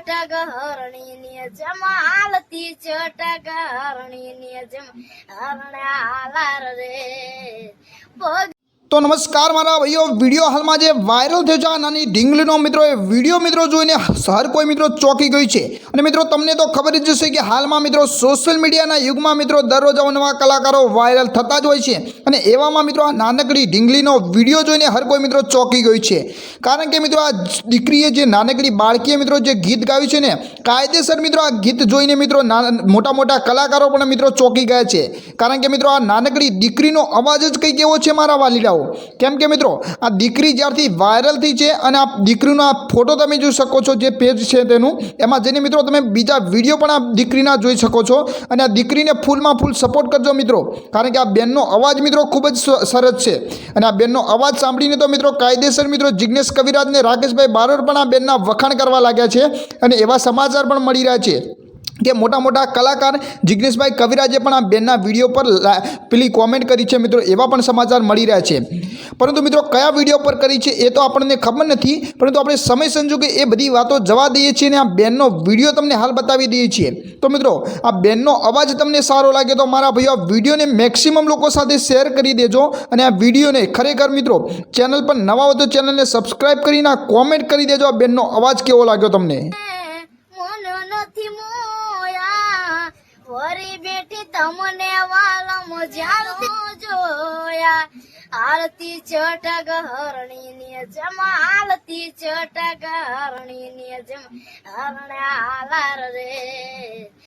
ચટક હરણીની જેમ હાલતી ચટક હરણીની જેમ હરણે રે. ભોગ તો નમસ્કાર, મારા ભાઈઓ. વીડિયો હાલમાં જે વાયરલ થયો છે, આ નાની ઢીંગલીનો મિત્રો, એ વીડિયો મિત્રો જોઈને હર કોઈ મિત્રો ચોંકી ગઈ છે. અને મિત્રો, તમને તો ખબર જ હશે કે હાલમાં મિત્રો સોશિયલ મીડિયાના યુગમાં મિત્રો દરરોજ અવનવા કલાકારો વાયરલ થતા જ હોય છે. અને એવામાં મિત્રો આ નાનકડી ઢીંગલીનો વીડિયો જોઈને હર કોઈ મિત્રો ચોંકી ગઈ છે. કારણ કે મિત્રો, આ દીકરીએ જે નાનકડી બાળકીએ મિત્રો જે ગીત ગાયું છે ને કાયદેસર મિત્રો આ ગીત જોઈને મિત્રો મોટા મોટા કલાકારો પણ મિત્રો ચોંકી ગયા છે. કારણ કે મિત્રો આ નાનકડી દીકરીનો અવાજ જ કંઈક એવો છે મારા વાલીડાઓ. કેમ કે મિત્રો, આ દીકરી જ્યારથી વાયરલ થઈ છે અને આ દીકરીનો આ ફોટો તમે જોઈ શકો છો, જે પેજ છે તેનું, એમાં જઈને મિત્રો તમે બીજા વીડિયો પણ આ દીકરીના જોઈ શકો છો. અને આ દીકરીને ફૂલમાં ફૂલ સપોર્ટ કરજો મિત્રો. કારણ કે આ બેનનો અવાજ મિત્રો ખૂબ જ સરસ છે. અને આ બેનનો અવાજ સાંભળીને તો મિત્રો કાયદેસર મિત્રો જિજ્ઞેશ કવિરાજ ને રાકેશભાઈ બારોટ પણ આ બેનના વખાણ કરવા લાગ્યા છે. અને એવા સમાચાર પણ મળી રહ્યા છે કે મોટા મોટા કલાકાર જિગ્નેશભાઈ કવિરાજે પણ આ બેનના વીડિયો પર પેલી કોમેન્ટ કરી છે મિત્રો, એવા પણ સમાચાર મળી રહ્યા છે. પરંતુ મિત્રો, કયા વીડિયો પર કરી છે એ તો આપણને ખબર નથી, પરંતુ આપણે સમય સંજોગે એ બધી વાતો જવા દઈએ છીએ અને આ બેનનો વીડિયો તમને હાલ બતાવી દઈએ છીએ. તો મિત્રો, આ બેનનો અવાજ તમને સારો લાગે તો મારા ભાઈઓ, આ વિડીયોને મેક્સિમમ લોકો સાથે શેર કરી દેજો અને આ વિડીયોને ખરેખર મિત્રો, ચેનલ પર નવા હો તો ચેનલને સબસ્ક્રાઈબ કરીને કોમેન્ટ કરી દેજો, આ બેનનો અવાજ કેવો લાગ્યો તમને? વરી બેઠી તમને વાલમ જાણતો જોયા. આરતી ચટક હરણીની જેમ, આરતી ચટક હરણીની જેમ હરણે રે.